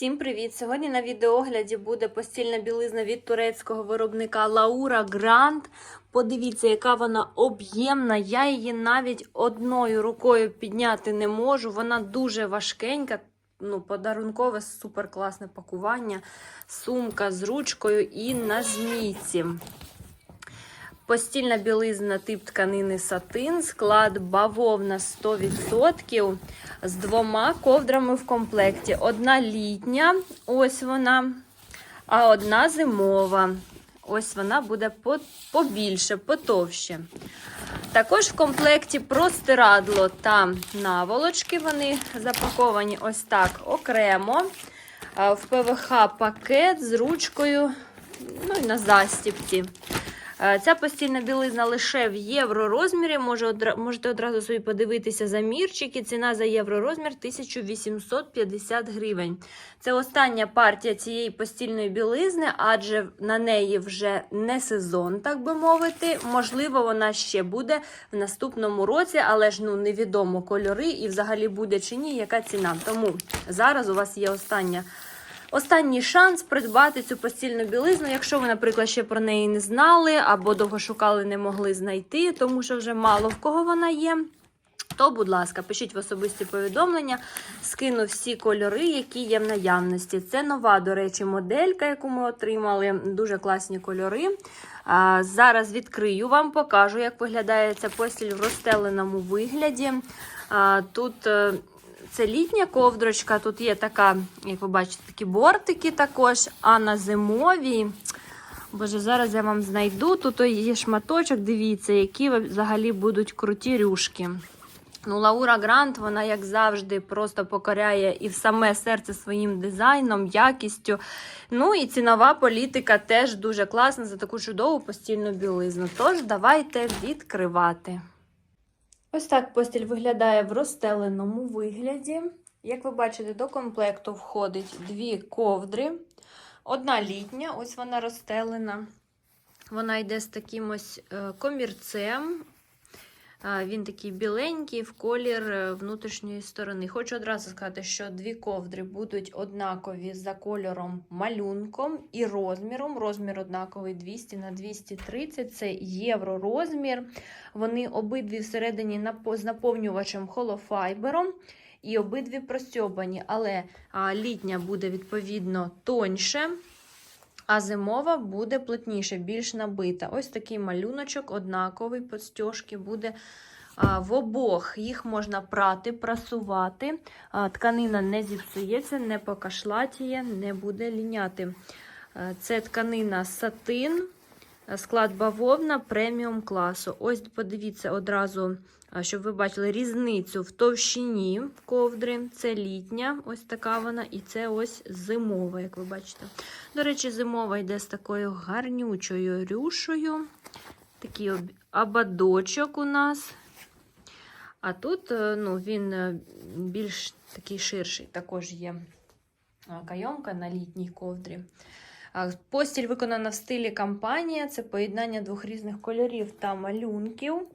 Всім привіт! Сьогодні на відеогляді буде постільна білизна від турецького виробника Laura Grand. Подивіться, яка вона об'ємна. Я її навіть одною рукою підняти не можу. Вона дуже важкенька. Ну, подарункове супер класне пакування, сумка з ручкою і на змійці. Постільна білизна тип тканини сатин, склад бавовна 100% з двома ковдрами в комплекті. Одна літня, ось вона, а одна зимова. Ось вона буде побільше, потовще. Також в комплекті простирадло та наволочки. Вони запаковані ось так окремо. В ПВХ пакет з ручкою, ну і на застіпці. Ця постільна білизна лише в євро розмірі. Можете одразу собі подивитися замірчики. Ціна за євро розмір 1850 гривень. Це остання партія цієї постільної білизни, адже на неї вже не сезон, так би мовити. Можливо, вона ще буде в наступному році, але ж ну невідомо кольори і взагалі буде чи ні, яка ціна. Тому зараз у вас є остання. Останній шанс придбати цю постільну білизну, якщо ви, наприклад, ще про неї не знали, або довго шукали, не могли знайти, тому що вже мало в кого вона є. То, будь ласка, пишіть в особисті повідомлення, скину всі кольори, які є в наявності. Це нова, до речі, моделька, яку ми отримали. Дуже класні кольори. А, Зараз відкрию вам, покажу, як виглядає ця постіль в розстеленому вигляді. А, Тут е, це літня ковдрочка. Тут є така, як ви бачите, такі бортики також. А на зимовій, боже, зараз я вам знайду. Тут є шматочок, дивіться, які взагалі будуть круті рюшки. Ну, Лаура Грант, вона, як завжди, просто покоряє і в саме серце своїм дизайном, якістю. Ну і цінова політика теж дуже класна за таку чудову постільну білизну. Тож, давайте відкривати. Ось так постіль виглядає в розстеленому вигляді. Як ви бачите, до комплекту входить дві ковдри. Одна літня, ось вона розстелена. Вона йде з таким ось е, комірцем. Він такий біленький в колір е, внутрішньої сторони. Хочу одразу сказати, що дві ковдри будуть однакові за кольором малюнком і розміром. Розмір однаковий 200 на 230 це євро розмір. Вони обидві всередині з наповнювачем холофайбером. І обидві простьобані, але літня буде, відповідно, тоньше, а зимова буде плотніше, більш набита. Ось такий малюночок, однаковий, подстежки буде в обох. Їх можна прати, прасувати. Тканина не зіпсується, не покашлатіє, не буде ліняти. Це тканина сатин, склад бавовна преміум класу. Ось подивіться одразу щоб ви бачили різницю в товщині ковдри. Це літня, ось така вона, і це ось зимова, як ви бачите. До речі, зимова йде з такою гарнючою рюшою. Такий ободочок у нас. А тут е, ну, він е, більш такий ширший, також є кайомка на літній ковдрі. Постіль виконана в стилі кампанія, це поєднання двох різних кольорів та малюнків.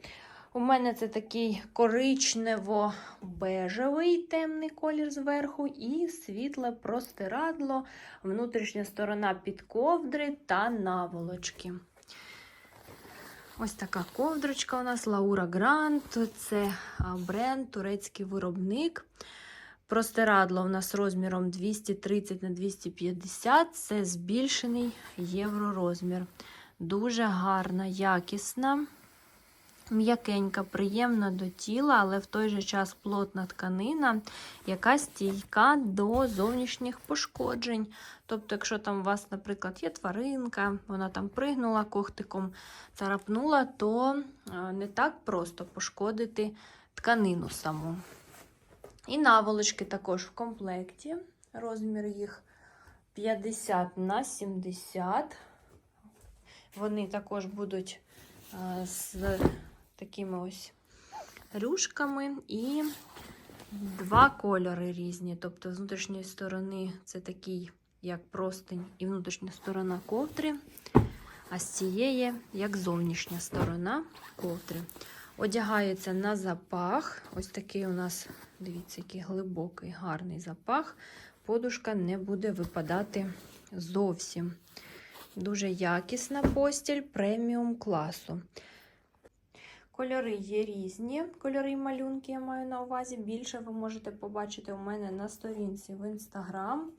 У мене це такий коричнево-бежевий темний колір зверху, і світле простирадло, внутрішня сторона під ковдри та наволочки. Ось така ковдрочка у нас Laura Grand. Це бренд, турецький виробник. Простирадло у нас розміром 230 на 250 це збільшений євро розмір. Дуже гарна, якісна. М'якенька, приємна до тіла, але в той же час плотна тканина, яка стійка до зовнішніх пошкоджень. Тобто, якщо там у вас, наприклад, є тваринка, вона там пригнула когтиком, царапнула, то не так просто пошкодити тканину саму. І наволочки також в комплекті. Розмір їх 50 на 70. Вони також будуть з такими ось рюшками і два кольори різні. Тобто, з внутрішньої сторони це такий, як простень, і внутрішня сторона ковдри, а з цієї, як зовнішня сторона ковдри. Одягається на запах. Ось такий у нас, дивіться, який глибокий, гарний запах. подушка не буде випадати зовсім. Дуже якісна постіль преміум класу. Кольори є різні. Кольори і малюнки я маю на увазі. Більше ви можете побачити у мене на сторінці в інстаграм,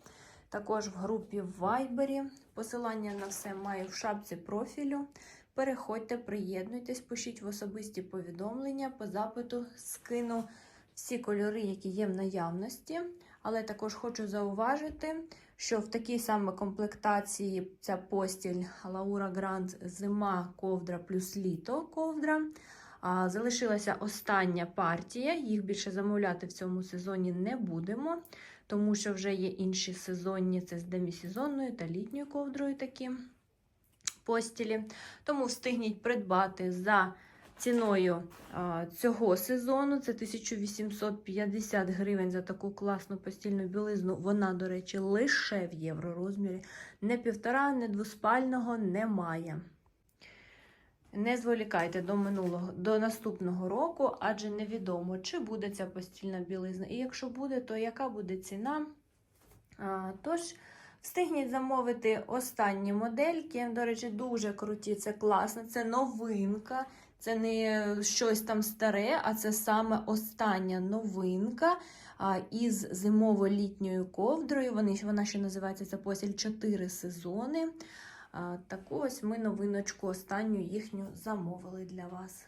також в групі в Вайбері. Посилання на все маю в шапці профілю. Переходьте, приєднуйтесь, пишіть в особисті повідомлення по запиту, скину всі кольори, які є в наявності. Але також хочу зауважити, що в такій саме комплектації ця постіль Лаура Грант зима ковдра плюс літо ковдра. Залишилася остання партія. Їх більше замовляти в цьому сезоні не будемо, тому що вже є інші сезонні, це з демісезонною та літньою ковдрою такі постілі. Тому встигніть придбати за ціною цього сезону. Це 1850 гривень за таку класну постільну білизну. Вона, до речі, лише в євророзмірі. Не півтора, не двоспального немає. Не зволікайте до минулого, до наступного року, адже невідомо, чи буде ця постільна білизна. І якщо буде, то яка буде ціна? Тож, встигніть замовити останні модельки. До речі, дуже круті, це класно, це новинка. Це не щось там старе, а це саме остання новинка із зимово-літньою ковдрою. Вона ще називається ця постіль 4 сезони. Таку ось ми новиночку останню їхню замовили для вас.